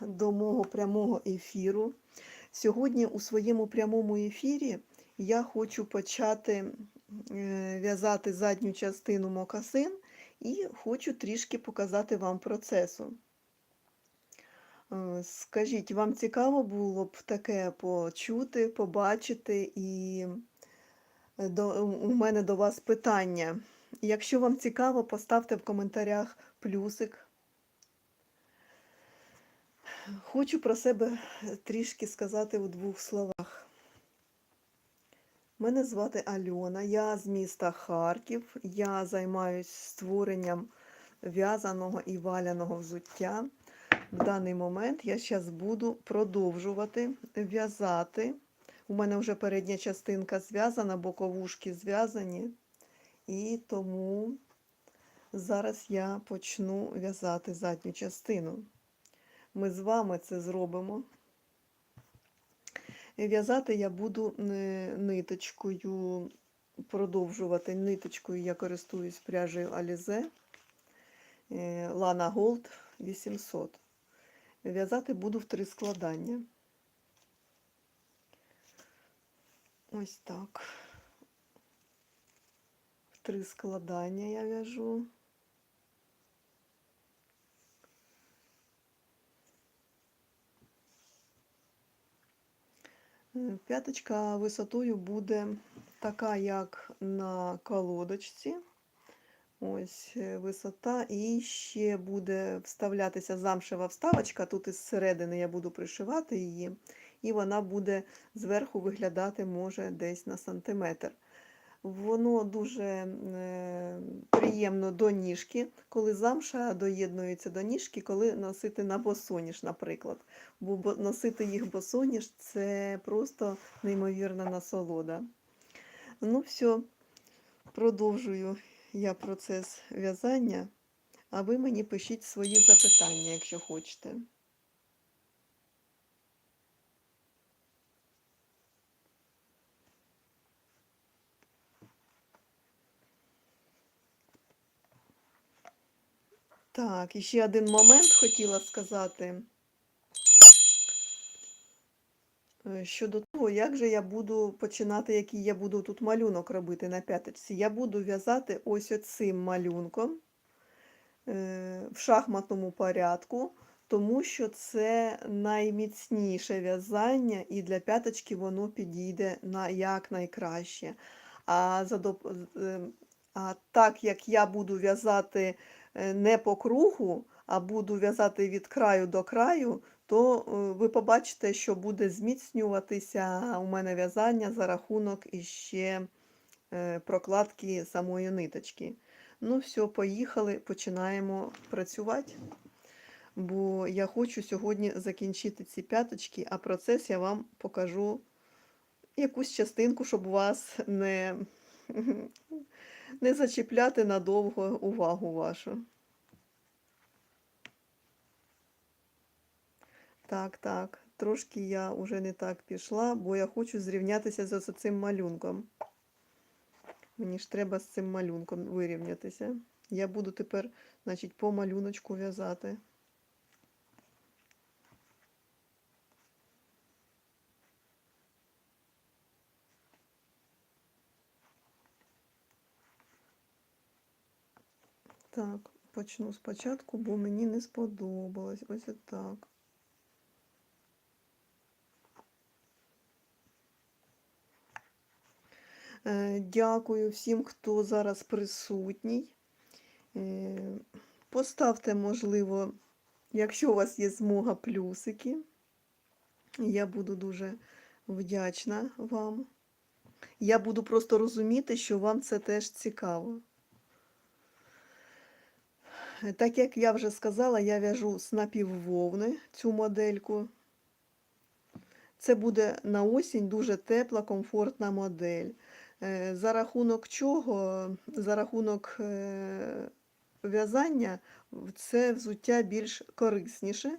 до мого прямого ефіру. Сьогодні у своєму прямому ефірі я хочу почати е, в'язати задню частину мокасин і хочу трішки показати вам процесу. Е, Скажіть, вам цікаво було б таке почути, побачити, і е, до, у мене до вас питання. Якщо вам цікаво, поставте в коментарях плюсик. Хочу про себе трішки сказати у двох словах. Мене звати Альона, я з міста Харків. Я займаюся створенням в'язаного і валяного взуття. В даний момент я зараз буду продовжувати в'язати. У мене вже передня частинка зв'язана, боковушки зв'язані, і тому зараз я почну в'язати задню частину. Ми з вами це зробимо. В'язати я буду е, ниточкою, продовжувати ниточкою я користуюсь пряжею Alize е, Lana Gold 800. В'язати буду в три складання. Ось так. В три складання я в'яжу. П'яточка висотою буде така, як на колодочці. Ось е, висота, і ще буде вставлятися замшева вставочка. Тут із середини я буду пришивати її, і вона буде зверху виглядати, може, десь на сантиметр. Воно дуже е, приємно до ніжки, коли замша доєднується до ніжки, коли носити на босоніж, наприклад. Бо носити їх босоніж це просто неймовірна насолода. Ну, все, продовжую я процес в'язання, а ви мені пишіть свої запитання, якщо хочете. Так, і ще один момент хотіла сказати. Е, Щодо того, як же я буду починати, який я буду тут малюнок робити на п'яточці. Я буду в'язати ось оцим малюнком е, в шахматному порядку, тому що це найміцніше в'язання, і для п'яточки воно підійде на як найкраще. А, за доп- з- е, а так як я буду в'язати не по кругу, а буду в'язати від краю до краю, то е, ви побачите, що буде зміцнюватися у мене в'язання за рахунок іще е, прокладки самої ниточки. Ну, все, поїхали, починаємо працювати. Бо я хочу сьогодні закінчити ці п'яточки, а процес я вам покажу якусь частинку, щоб вас не, не зачіпляти надовго увагу вашу. Так, так. Трошки я вже не так пішла, бо я хочу зрівнятися з цим малюнком. Мені ж треба з цим малюнком вирівнятися. Я буду тепер, значить, по малюночку в'язати. Так, почну спочатку, бо мені не сподобалось. Ось так. Е, Дякую всім, хто зараз присутній. Е, Поставте, можливо, якщо у вас є змога, плюсики. Я буду дуже вдячна вам. Я буду просто розуміти, що вам це теж цікаво. Так як я вже сказала, я в'яжу з напіввовни цю модельку. Це буде на осінь дуже тепла, комфортна модель. Е, За рахунок чого? За рахунок е, в'язання це взуття більш корисніше,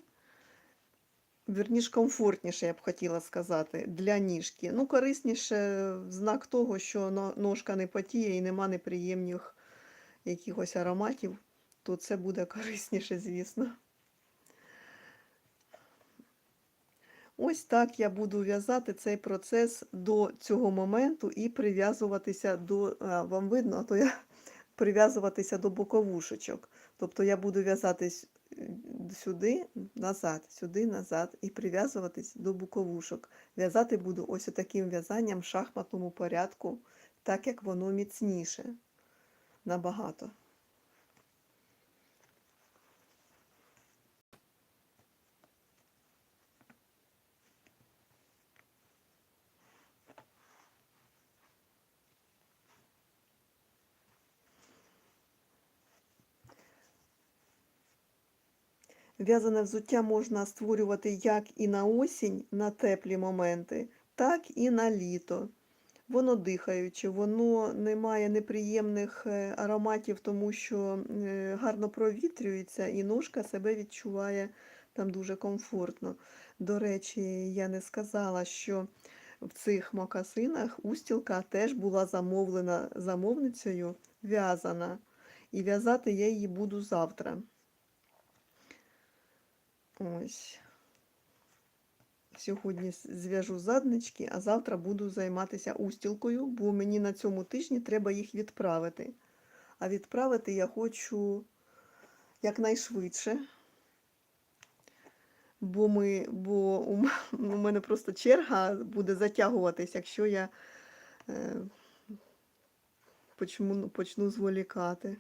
вірніш комфортніше, я б хотіла сказати, для ніжки. Ну, корисніше в знак того, що ножка не потіє і нема неприємних якихось ароматів, то це буде корисніше, звісно. Ось так я буду в'язати цей процес до цього моменту і прив'язуватися до, вам видно, а то я прив'язуватися до боковушечок. Тобто я буду в'язати с- сюди, назад, сюди, назад і прив'язуватись до боковушок. В'язати буду ось таким в'язанням в шахматному порядку, так як воно міцніше набагато. В'язане взуття можна створювати як і на осінь, на теплі моменти, так і на літо. Воно дихаюче, воно не має неприємних е, ароматів, тому що е, гарно провітрюється і ножка себе відчуває там дуже комфортно. До речі, я не сказала, що в цих мокасинах устілка теж була замовлена замовницею, в'язана. І в'язати я її буду завтра. Ось. Сьогодні зв'яжу заднички, а завтра буду займатися устілкою, бо мені на цьому тижні треба їх відправити. А відправити я хочу якнайшвидше. Бо, ми, бо у мене просто черга буде затягуватись, якщо я е, почну, почну зволікати.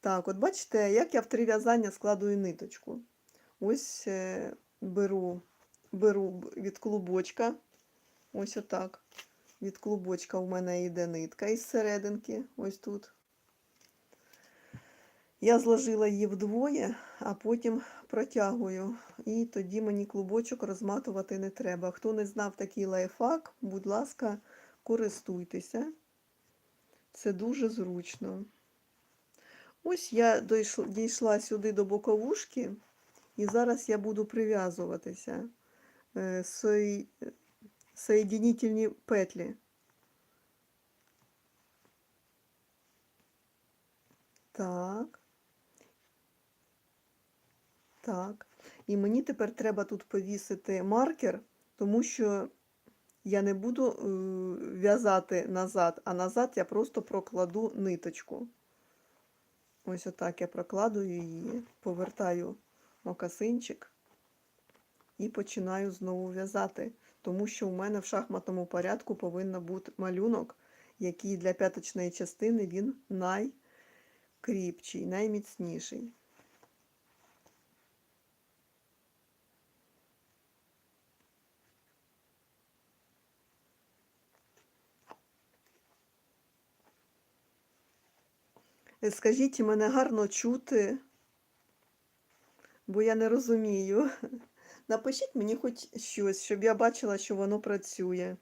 Так, от бачите, як я в три в'язання складую ниточку. Ось е, беру, беру від клубочка, ось отак. Від клубочка у мене йде нитка із серединки, ось тут. Я зложила її вдвоє, а потім протягую. І тоді мені клубочок розматувати не треба. Хто не знав такий лайфхак, будь ласка, користуйтеся. Це дуже зручно. Ось я дійшла, сюди до боковушки, і зараз я буду прив'язуватися. Е, соєдинительні петлі. Так. Так. І мені тепер треба тут повісити маркер, тому що я не буду е, в'язати назад, а назад я просто прокладу ниточку. Ось отак я прокладую її, повертаю мокасинчик і починаю знову в'язати, тому що у мене в шахматному порядку повинен бути малюнок, який для п'яточної частини він найкріпчий, найміцніший. Скажіть, мене гарно чути, бо я не розумію. Напишіть мені хоч щось, щоб я бачила, що воно працює.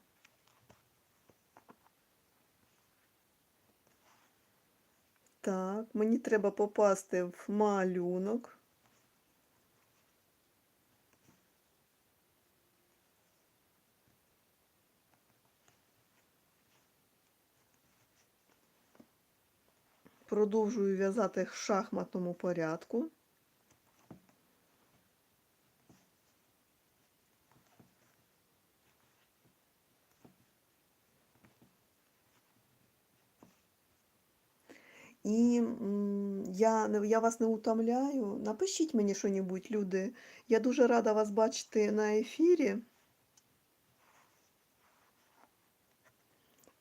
Так, мені треба попасти в малюнок. Продовжую в'язати в шахматному порядку. І я, я вас не утомляю. Напишіть мені що-небудь, люди. Я дуже рада вас бачити на ефірі.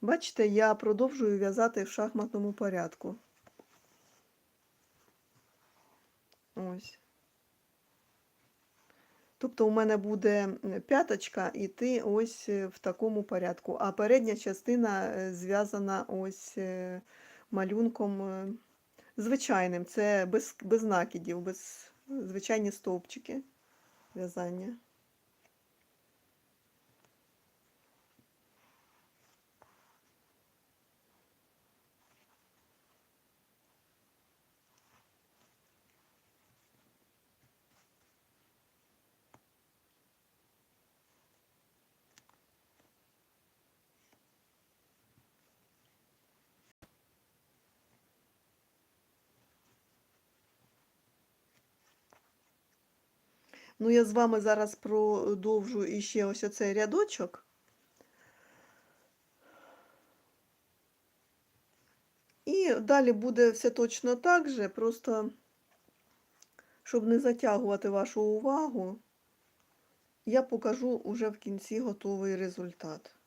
Бачите, я продовжую в'язати в шахматному порядку. Ось. Тобто у мене буде п'яточка іти ось е, в такому порядку, а передня частина е, зв'язана ось е, малюнком звичайним. Це без, без накидів, без звичайні стовпчики в'язання. Ну, я з вами зараз продовжу іще ось оцей рядочок. І далі буде все точно так же, просто щоб не затягувати вашу увагу, я покажу уже в кінці готовий результат.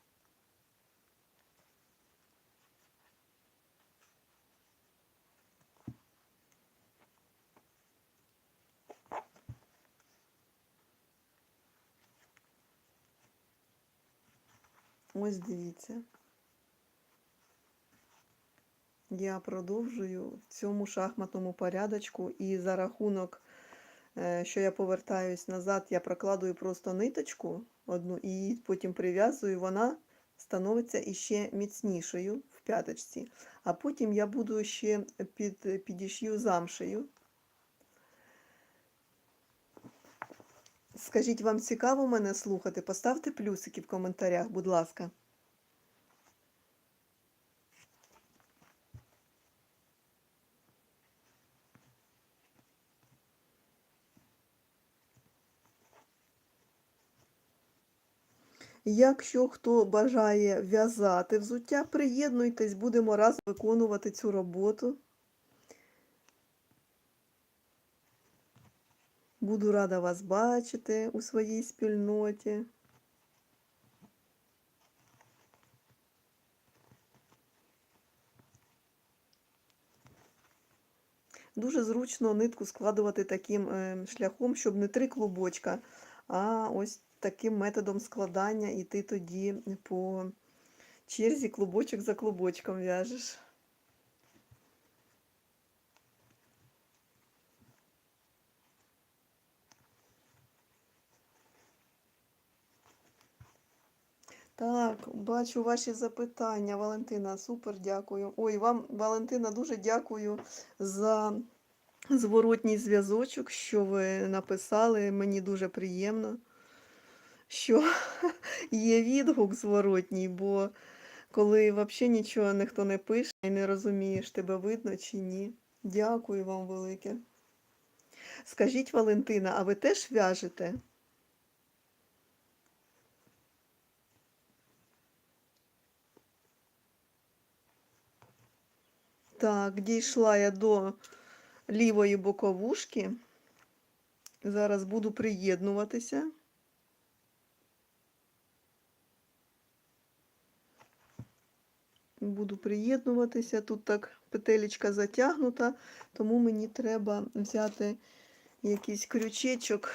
Ось дивіться. Я продовжую в цьому шахматному порядочку, і за рахунок, е, що я повертаюсь назад, я прокладую просто ниточку одну і потім прив'язую, вона становиться іще міцнішою в п'яточці. А потім я буду ще під, підішью замшею. Скажіть, вам цікаво мене слухати? Поставте плюсики в коментарях, будь ласка. Якщо хто бажає в'язати взуття, приєднуйтесь, будемо разом виконувати цю роботу. Буду рада вас бачити у своїй спільноті. Дуже зручно нитку складувати таким е, шляхом, щоб не три клубочка, а ось таким методом складання і ти тоді по черзі клубочок за клубочком в'яжеш. Так, бачу ваші запитання, Валентина. Супер, дякую. Ой, вам, Валентина, дуже дякую за зворотній зв'язочок, що ви написали. Мені дуже приємно, що є відгук зворотній, бо коли взагалі нічого ніхто не пише і не розумієш, тебе видно чи ні. Дякую вам велике. Скажіть, Валентина, а ви теж в'яжете? Так, дійшла я до лівої боковушки. Зараз буду приєднуватися. Буду приєднуватися. Тут так петелечка затягнута, тому мені треба взяти якийсь крючечок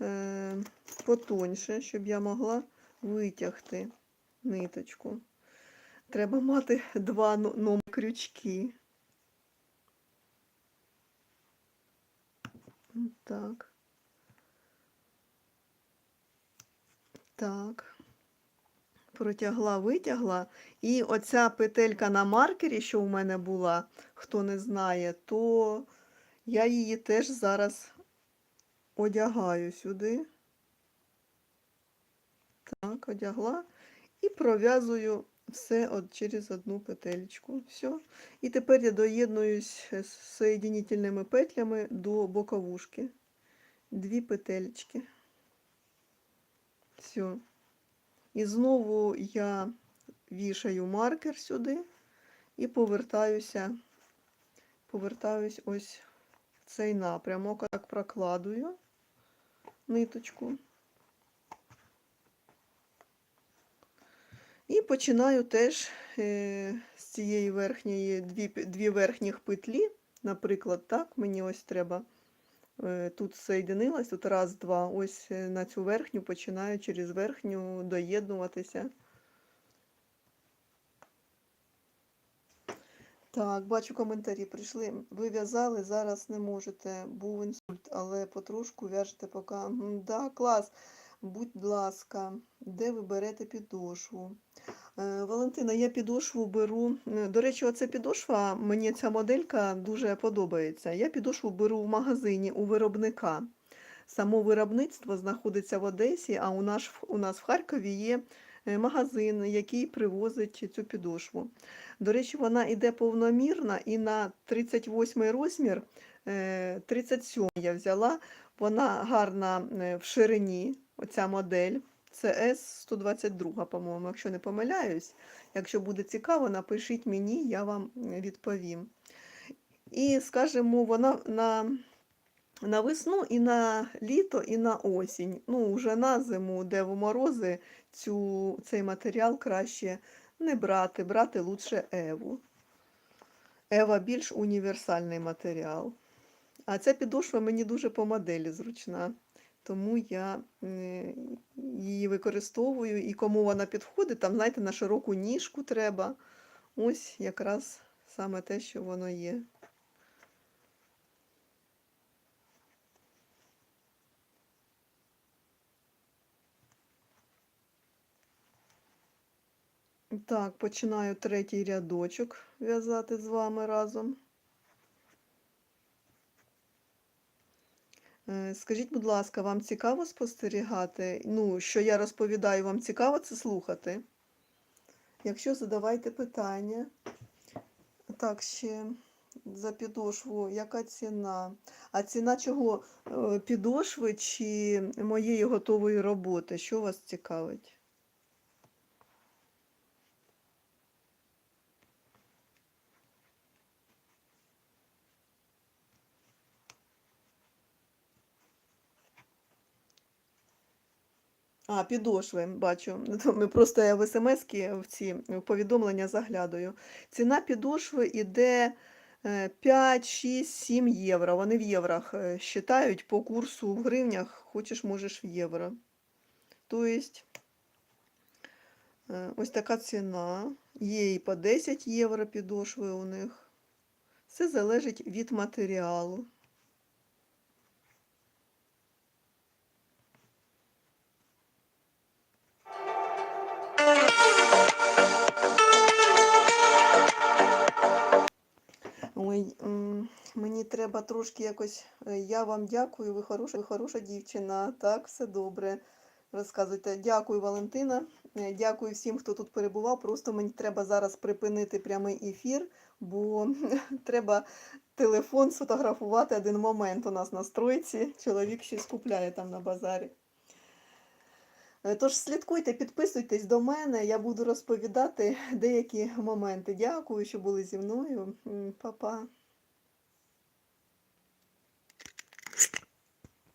е, потоньше, щоб я могла витягти ниточку. Треба мати два номер крючки. Так. Так. Протягла, витягла. І оця петелька на маркері, що у мене була, хто не знає, то я її теж зараз одягаю сюди. Так, одягла і пров'язую все от через одну петельку. Все. І тепер я доєднуюсь з соєдинительними петлями до боковушки. Дві петельки. Все. І знову я вішаю маркер сюди і повертаюся, повертаюсь ось в цей напрямок. Так прокладую ниточку. І починаю теж е, з цієї верхньої дві дві верхніх петлі. Наприклад, так, мені ось треба е, тут соєдинилась, тут раз, два. Ось е, на цю верхню починаю через верхню доєднуватися. Так, бачу коментарі прийшли. Ви в'язали, зараз не можете. Був інсульт, але потрошку в'яжете поки. Да, клас. Будь ласка, де ви берете підошву? Е, Валентина, я підошву беру. е, До речі, оця підошва, мені ця моделька дуже подобається. Я підошву беру в магазині у виробника. Само виробництво знаходиться в Одесі, а у нас, у нас в Харкові є е, магазин, який привозить цю підошву. До речі, вона йде повномірна і на 38 розмір, е, 37 я взяла. Вона гарна в ширині, оця модель. Це С122, по-моєму, якщо не помиляюсь. Якщо буде цікаво, напишіть мені, я вам відповім. І, скажімо, вона на, на весну і на літо, і на осінь. Ну, вже на зиму, де в морози, цю, цей матеріал краще не брати, брати лучше Еву. Ева більш універсальний матеріал. А ця підошва мені дуже по моделі зручна, тому я е, її використовую. І кому вона підходить, там, знаєте, на широку ніжку треба. Ось якраз саме те, що воно є. Так, починаю третій рядочок в'язати з вами разом. Скажіть, будь ласка, вам цікаво спостерігати? Ну, що я розповідаю, вам цікаво це слухати? Якщо задавайте питання. Так, ще за підошву, яка ціна? А ціна чого? Е, Підошви чи моєї готової роботи? Що вас цікавить? А, підошви, бачу. Ми просто я в смс в ці повідомлення заглядаю. Ціна підошви йде е, 5, 6, 7 євро. Вони в єврах е, считають по курсу в гривнях, хочеш, можеш в євро. Тобто, е, ось така ціна. Є і по 10 євро підошви у них. Все залежить від матеріалу. Мені треба трошки якось. е, Я вам дякую, ви хороша, ви хороша дівчина. Так, все добре. Розказуйте. Дякую, Валентина. Е, Дякую всім, хто тут перебував. Просто мені треба зараз припинити прямий ефір, бо треба телефон сфотографувати один момент у нас на стройці. Чоловік щось купляє там на базарі. Е, Тож слідкуйте, підписуйтесь до мене, я буду розповідати деякі моменти. Дякую, що були зі мною. Па-па.